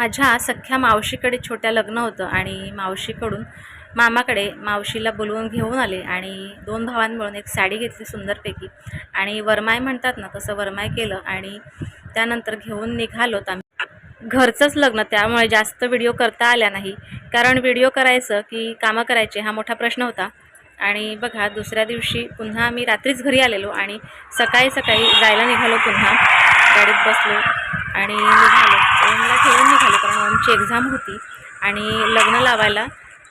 माझ्या सख्ख्या मावशीकडे छोट्या लग्न होतं आणि मावशीकडून मामाकडे मावशीला बोलवून घेऊन आले आणि दोन भावांमिळून एक साडी घेतली सुंदरपैकी. आणि वरमाय म्हणतात ना तसं वरमाय केलं आणि त्यानंतर घेऊन निघालोत आम्ही. घरचंच लग्न त्यामुळे जास्त व्हिडिओ करता आल्या नाही. कारण व्हिडिओ करायचं की कामं करायचे हा मोठा प्रश्न होता. आणि बघा दुसऱ्या दिवशी पुन्हा आम्ही रात्रीच घरी आलेलो आणि सकाळी सकाळी जायला निघालो पुन्हा. गाडीत बसलो आणि निघालो. ओमला घेऊन निघालो एक्झाम होती आणि लग्न लावायला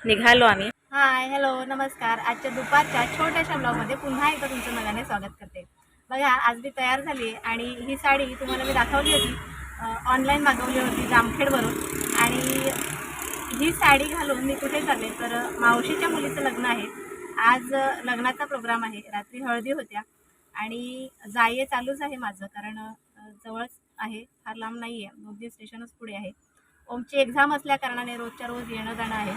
निघालो आम्ही. हाय हॅलो नमस्कार. आजच्या दुपारच्या छोट्याशा ब्लॉगमध्ये पुन्हा एकदा तुमचं मनाने स्वागत करते. बघा आज मी तयार झाली आहे आणि ही साडी तुम्हाला मी दाखवली होती ऑनलाईन मागवली होती जामखेडवरून. आणि ही साडी घालून मी कुठे चालले? तर मावशीच्या मुलीचं लग्न आहे. आज लग्नाचा प्रोग्राम आहे. रात्री हळदी होत्या. आणि जाये चालूच आहे माझं कारण जवळच आहे. फार लांब नाही आहे मोदी स्टेशनच पुढे आहे. ओमची एक्झाम असल्या कारणाने रोजच्या रोज येणं जाणं आहे.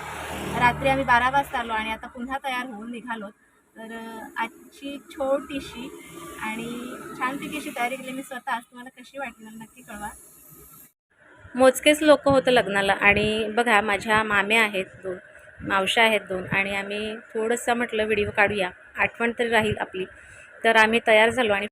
रात्री आम्ही बारा वाजता आलो आणि आता पुन्हा तयार होऊन निघालो. तर आजची छोटीशी आणि छानपैकी अशी तयारी केली मी स्वतःच तुम्हाला कशी वाटली नक्की कळवा. मोजकेच लोक होतं लग्नाला आणि बघा माझ्या माम्या आहेत दोन मावशा आहेत दोन आणि आम्ही थोडंसं म्हटलं व्हिडिओ काढूया आठवण तरी राहील आपली. तर आम्ही तयार झालो आणि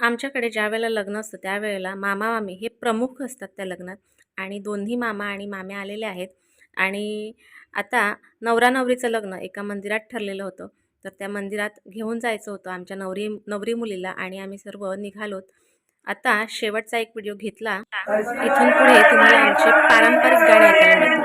आमच्याकडे ज्या वेळेला लग्न असतं त्यावेळेला मामा मामी हे प्रमुख असतात त्या लग्नात. आणि दोन्ही मामा आणि माम्या आलेले आहेत. आणि आता नवरा नवरीचं लग्न एका मंदिरात ठरलेलं होतं. तर त्या मंदिरात घेऊन जायचं होतं आमच्या नवरी नवरी मुलीला आणि आम्ही सर्व निघालोत. आता शेवटचा एक व्हिडिओ घेतला. इथून पुढे तुम्हाला आमचे पारंपरिक गाणे ऐकायला मिळतील.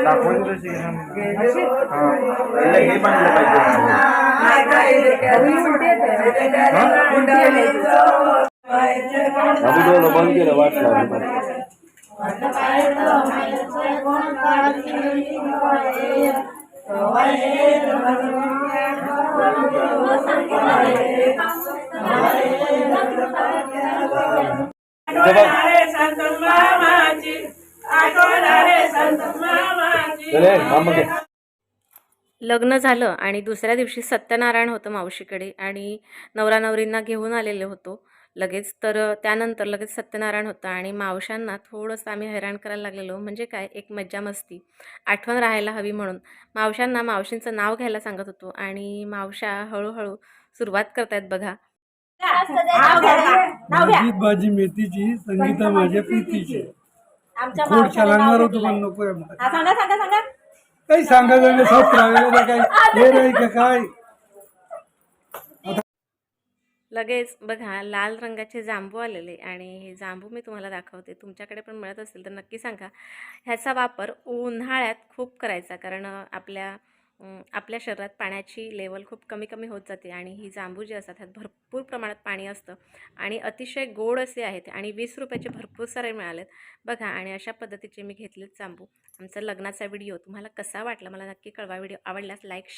दाखवून तशी हा हे बांधलं पाहिजे अभी दोन बंद केलं वाटलं इथे बघ चले मामा घे लग्न झालं आणि दुसऱ्या दिवशी सत्यनारायण होतं मावशीकडे आणि नवरा नवरींना घेऊन आलेले होतो. लगेच तर त्यानंतर लगेच सत्यनारायण होतं आणि मावशांना थोडंसं आम्ही हैराण करायला लागलेलो. म्हणजे काय? एक मज्जा मस्ती. आठवण राहायला हवी म्हणून. मावशांना मावशींचं नाव घ्यायला सांगत होतो आणि मावशा हळूहळू सुरुवात करतायत बघा. माझी मेथीची संगीता माझ्या प्रीतीची. खोड चालणार होतो पण नको आहे मला. सांगा सांगा सांगा. काही सांगायचं नाही सब travel काय? हे नाही का काय? लगेच बघा लाल रंगाचे जांभू आलेले आणि हे जांभू मी तुम्हाला दाखवते. तुमच्याकडे पण मिळत असेल तर नक्की सांगा. ह्याचा वापर उन्हाळ्यात खूप करायचा कारण आपल्या आपल्या शरीरात पाण्याची लेवल खूप कमी कमी होत जाते आणि ही जांभू जी असतात ह्यात भरपूर प्रमाणात पाणी असतं आणि अतिशय गोड असे आहेत आणि वीस रुपयाचे भरपूर सारे मिळालेत. बघा आणि अशा पद्धतीचे मी घेतलेत जांभू आमचा लग्नाचा व्हिडिओ तुम्हाला कसा वाटला मला नक्की कळवा. व्हिडिओ आवडल्यास लाईक